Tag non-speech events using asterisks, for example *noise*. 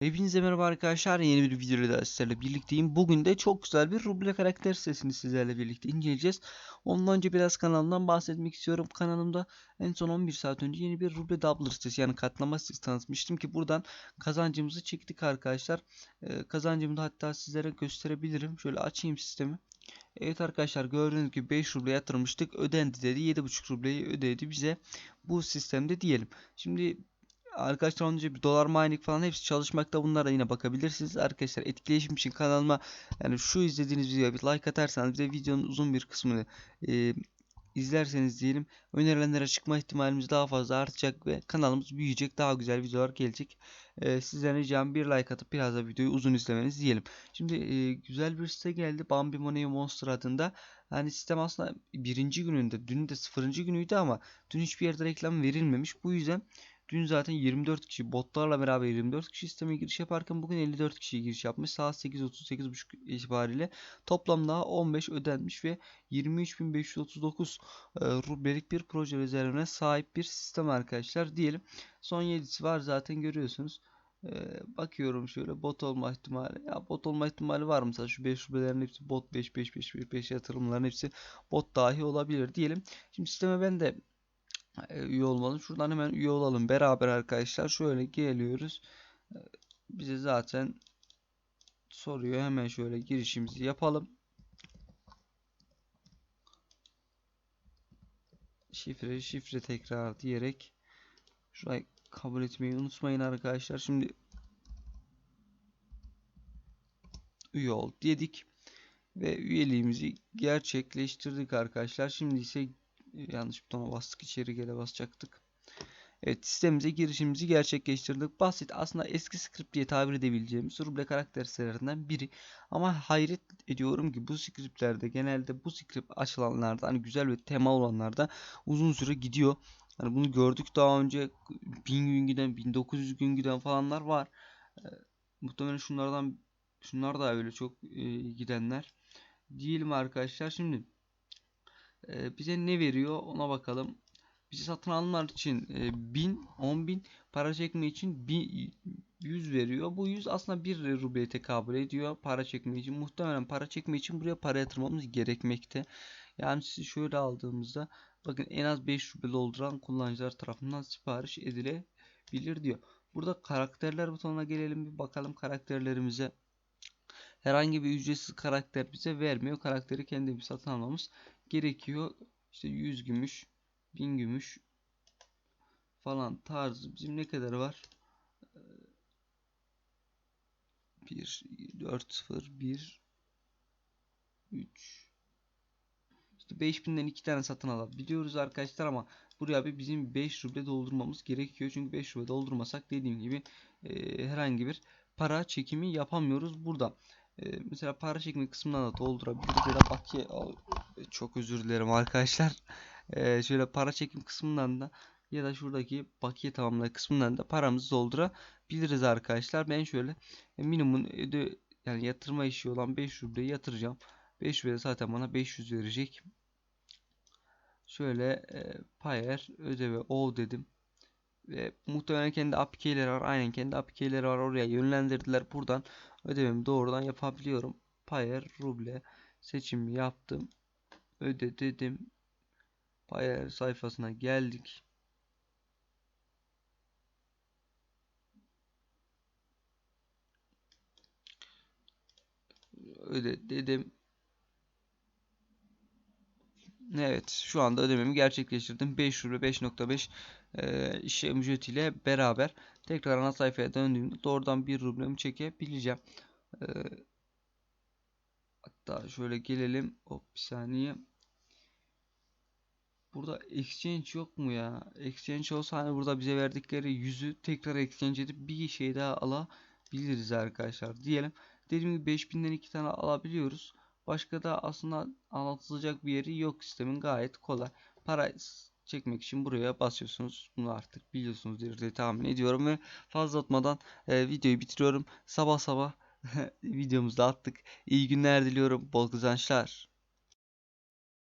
Hepinize merhaba arkadaşlar. Yeni bir videoyla daha sizlerle birlikteyim. Bugün de çok güzel bir Ruble karakter sitesini sizlerle birlikte inceleyeceğiz. Ondan önce biraz kanalımdan bahsetmek istiyorum. Kanalımda en son 11 saat önce yeni bir Ruble Doubler sitesi yani katlama sitesi tanıtmıştım ki buradan kazancımızı çektik arkadaşlar. Ee, kazancımı da hatta sizlere gösterebilirim. Şöyle açayım sistemi. Evet arkadaşlar gördüğünüz gibi 5 ruble yatırmıştık. Ödendi dedi. 7,5 rubleyi ödedi bize bu sistemde diyelim. Şimdi Arkadaşlar önce bir dolar mining falan hepsi çalışmakta. Bunlara yine bakabilirsiniz. Arkadaşlar etkileşim için kanalıma yani şu izlediğiniz videoya bir like atarsanız bir de videonun uzun bir kısmını e, izlerseniz diyelim önerilenlere çıkma ihtimalimiz daha fazla artacak ve kanalımız büyüyecek. Daha güzel videolar gelecek. E, sizden ricam bir like atıp biraz da videoyu uzun izlemeniz diyelim. Şimdi e, güzel bir site geldi. Bambi Money Monster adında. Hani sistem aslında birinci gününde, dün de sıfırıncı günüydü ama dün hiçbir yerde reklam verilmemiş. Bu yüzden Dün zaten 24 kişi botlarla beraber 24 kişi sisteme giriş yaparken bugün 54 kişi giriş yapmış. Saat 8.38.30 itibariyle toplamda 15 ödenmiş ve 23.539 e, rublelik bir proje rezervine sahip bir sistem arkadaşlar diyelim. Son 7'si var zaten görüyorsunuz. Ee, bakıyorum şöyle bot olma ihtimali. Ya bot olma ihtimali var mı? Mesela şu 5 rubelerin hepsi bot 5 5 5 5 5 yatırımların hepsi bot dahi olabilir diyelim. Şimdi sisteme ben de üye olmalı. Şuradan hemen üye olalım beraber arkadaşlar. Şöyle geliyoruz. E, bize zaten soruyor. Hemen şöyle girişimizi yapalım. Şifre şifre tekrar diyerek şurayı kabul etmeyi unutmayın arkadaşlar. Şimdi üye ol dedik ve üyeliğimizi gerçekleştirdik arkadaşlar. Şimdi ise yanlış butona bastık içeri gele basacaktık. Evet sistemimize girişimizi gerçekleştirdik. Basit aslında eski script diye tabir edebileceğimiz Ruble karakter sitelerinden biri. Ama hayret ediyorum ki bu scriptlerde genelde bu script açılanlarda hani güzel ve tema olanlarda uzun süre gidiyor. Hani bunu gördük daha önce 1000 gün giden 1900 gün giden falanlar var. E, muhtemelen şunlardan şunlar da öyle çok e, gidenler. Diyelim arkadaşlar şimdi e, bize ne veriyor ona bakalım. Bizi satın almalar için e, 1000, 10.000 para çekme için 100 veriyor. Bu 100 aslında 1 rubleye tekabül ediyor para çekme için. Muhtemelen para çekme için buraya para yatırmamız gerekmekte. Yani siz şöyle aldığımızda bakın en az 5 ruble dolduran kullanıcılar tarafından sipariş edilebilir diyor. Burada karakterler butonuna gelelim bir bakalım karakterlerimize. Herhangi bir ücretsiz karakter bize vermiyor. Karakteri kendimiz satın almamız gerekiyor. İşte 100 gümüş, 1000 gümüş falan tarzı bizim ne kadar var? 1 4 0 1 3 işte 5000'den 2 tane satın alabiliyoruz arkadaşlar ama buraya bir bizim 5 ruble doldurmamız gerekiyor. Çünkü 5 ruble doldurmasak dediğim gibi e, herhangi bir para çekimi yapamıyoruz burada. E, mesela para çekimi kısmından da doldurabiliriz ya da bakiye çok özür dilerim arkadaşlar. *laughs* Ee, şöyle para çekim kısmından da ya da şuradaki bakiye tamamlama kısmından da paramızı doldurabiliriz arkadaşlar. Ben şöyle e, minimum öde yani yatırma işi olan 5 ruble yatıracağım. 5 ruble zaten bana 500 verecek. Şöyle e, payer ödeve o dedim. Ve muhtemelen kendi APK'leri var. Aynen kendi APK'leri var. Oraya yönlendirdiler. Buradan ödememi doğrudan yapabiliyorum. Payer ruble seçimi yaptım öde dedim. Payer sayfasına geldik. Öde dedim. Evet şu anda ödememi gerçekleştirdim. 5 ruble 5.5 e, ücretiyle beraber tekrar ana sayfaya döndüğümde doğrudan 1 rublemi çekebileceğim. E, hatta şöyle gelelim. Hop bir saniye. Burada exchange yok mu ya? Exchange olsa hani burada bize verdikleri yüzü tekrar exchange edip bir şey daha alabiliriz arkadaşlar. Diyelim dediğim gibi 5000'den 2 tane alabiliyoruz. Başka da aslında anlatılacak bir yeri yok sistemin gayet kolay. Para çekmek için buraya basıyorsunuz. Bunu artık biliyorsunuz diye tahmin ediyorum ve fazla atmadan e, videoyu bitiriyorum. Sabah sabah *laughs* videomuzu da attık. İyi günler diliyorum. Bol kazançlar.